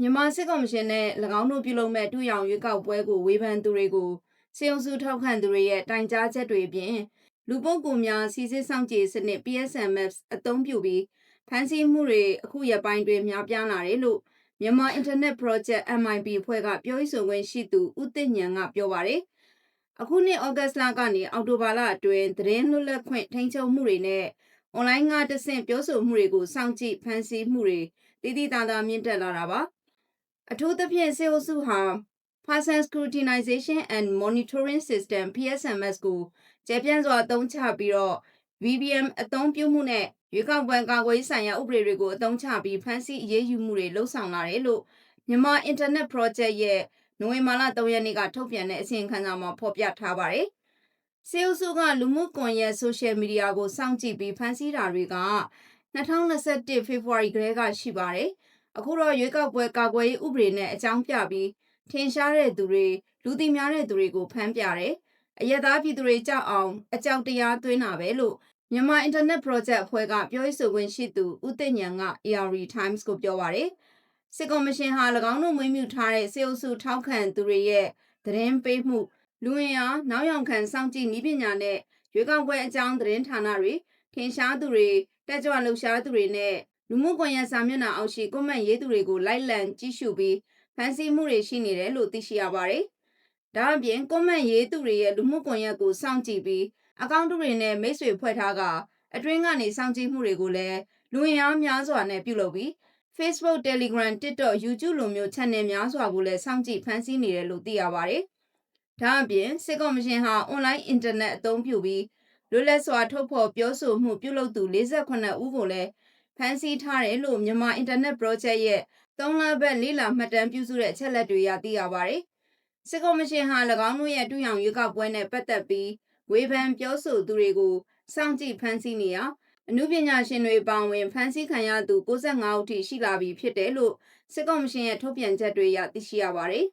မြန်မာစစ်ကောင်ရှင်နဲ့၎င်းတို့ပြုလုပ်မဲ့တူရောင်ရွေးကောက်ပွဲကိုဝေဖန်သူတွေကိုစေအောင်စုထောက်ခံသူတွေရဲ့တိုင်ကြားချက်တွေအပြင်လူပုဂ္ဂိုလ်များစီစစ်ဆောင်ကြည်စနစ် PSMF အသုံးပြုပြီးဖန်ဆီးမှုတွေအခုရက်ပိုင်းတွင်များပြားလာတယ်လို့မြန်မာ Internet Project MIP အဖွဲ့ကပြောရေးဆိုခွင့်ရှိသူဦးသိဉ္ဉဏ်ကပြောပါတယ်။အခုနှစ်ဩဂတ်စ်လကနေအောက်တိုဘာလအတွင်းသတင်းလွတ်လပ်ခွင့်ထိန်းချုပ်မှုတွေနဲ့အွန်လိုင်းကတဆင့်ပြောဆိုမှုတွေကိုစောင့်ကြည့်ဖန်ဆီးမှုတွေတည်တည်တသာမြင့်တက်လာတာပါ။ အထူးသဖြင့်စေအုပ်စုဟာ Person Scrutinization and Monitoring System PSMS ကိုကျေပြန့်စွာအသုံးချပြီးတော့ VBM အသုံးပြုမှုနဲ့ရွေးကောက်ပွဲကာကွယ်ရေးဆိုင်ရာဥပဒေတွေကိုအသုံးချပြီးဖန်ဆီးအရေးယူမှုတွေလှုံ့ဆော်လာတယ်လို့မြန်မာ Internet Project ရဲ့နိုဝင်ဘာလ3ရက်နေ့ကထုတ်ပြန်တဲ့အစီရင်ခံစာမှာဖော်ပြထားပါတယ်။စေအုပ်စုကလူမှုကွန်ရက်ဆိုရှယ်မီဒီယာကိုစောင့်ကြည့်ပြီးဖန်ဆီးတာတွေက2021ဖေဖော်ဝါရီကတည်းကရှိပါတယ်။ အခုတော့ရွေးကောက်ပွဲကာကွယ်ရေးဥပဒေနဲ့အကြောင်းပြပြီးထင်ရှားတဲ့သူတွေလူသိများတဲ့သူတွေကိုဖမ်းပြတယ်။အယက်သားပြည်သူတွေကြောက်အောင်အကြောက်တရားသွင်းတာပဲလို့မြန်မာ Internet Project အဖွဲ့ကပြောရေးဆိုခွင့်ရှိသူဦးသိဉ္ဉဏ်က AR Times ကိုပြောပါတယ်။စစ်ကော်မရှင်ဟာ၎င်းတို့မွေးမြူထားတဲ့စေအုပ်စုထောက်ခံသူတွေရဲ့သတင်းပေးမှုလူဝင်အားနောက်ယောင်ခံစောင့်ကြည့်နည်းပညာနဲ့ရွေးကောက်ပွဲအကြောင်းသတင်းဌာနတွေထင်ရှားသူတွေတက်ကြွလှုပ်ရှားသူတွေနဲ့ လူမှုကွန်ရက်စာမျက်နှာအောက်ရှိကွန်မန့်ရေးသူတွေကိုလိုက်လံကြည့်ရှုပြီးဖန်ဆီးမှုတွေရှိနေတယ်လို့သိရှိရပါတယ်။ဒါအပြင်ကွန်မန့်ရေးသူတွေရဲ့လူမှုကွန်ရက်ကိုစောင့်ကြည့်ပြီးအကောင့်တွေနဲ့မိတ်ဆွေဖွဲ့ထားကအတွင်းကနေစောင့်ကြည့်မှုတွေကိုလည်းလူဝင်အားများစွာနဲ့ပြုလုပ်ပြီး Facebook, Telegram, TikTok, YouTube လိုမျိုး channel များစွာကိုလည်းစောင့်ကြည့်ဖန်ဆီးနေတယ်လို့သိရပါတယ်။ဒါအပြင်စစ်ကော်မရှင်ဟာ online internet အသုံးပြုပြီးလွတ်လပ်စွာထုတ်ဖော်ပြောဆိုမှုပြုလုပ်သူ48ဦးကိုလည်း ဖမ်းဆီးထားတယ်လို့မြန်မာ Internet Project ရဲ့3လပတ်လေးလာမှတ်တမ်းပြုစုတဲ့အချက်လက်တွေအရသိရပါတယ်။စစ်ကော်မရှင်ဟာ၎င်းတို့ရဲ့တူရောင်ရွေးကောက်ပွဲနဲ့ပတ်သက်ပြီးဝေဖန်ပြောဆိုသူတွေကိုစောင့်ကြည့်ဖမ်းဆီးနေရအမှုပညာရှင်တွေပောင်ဝင်ဖမ်းဆီးခံရသူ65ဦးထိရှိလာပြီဖြစ်တယ်လို့စစ်ကော်မရှင်ရဲ့ထုတ်ပြန်ချက်တွေအရသိရှိရပါတယ်